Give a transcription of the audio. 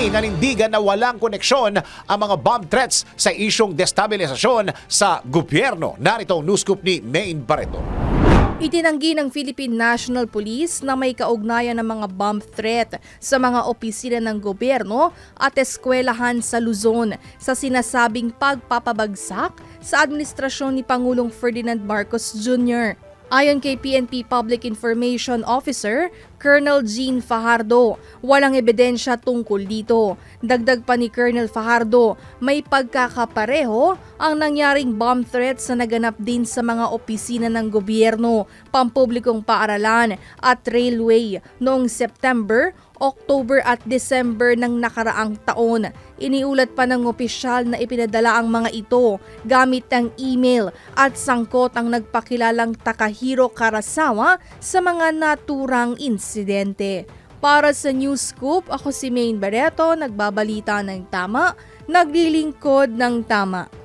PNP nanindigan na walang koneksyon ang mga bomb threats sa isyong destabilisasyon sa gobyerno. Narito ang news scoop ni Maine Barreto. Itinanggi ng Philippine National Police na may kaugnayan ng mga bomb threat sa mga opisina ng gobyerno at eskwelahan sa Luzon sa sinasabing pagpapabagsak sa administrasyon ni Pangulong Ferdinand Marcos Jr. Ayon kay PNP Public Information Officer, Colonel Jean Fajardo, walang ebidensya tungkol dito. Dagdag pa ni Colonel Fajardo, may pagkakapareho ang nangyaring bomb threat sa naganap din sa mga opisina ng gobyerno, pampublikong paaralan at railway noong September, October at December ng nakaraang taon. Iniulat pa ng opisyal na ipinadala ang mga ito gamit ng email at sangkot ang nagpakilalang Takahiro Karasawa sa mga naturang insidente. Para sa News Scoop, ako si Maine Barreto, nagbabalita ng tama, naglilingkod ng tama.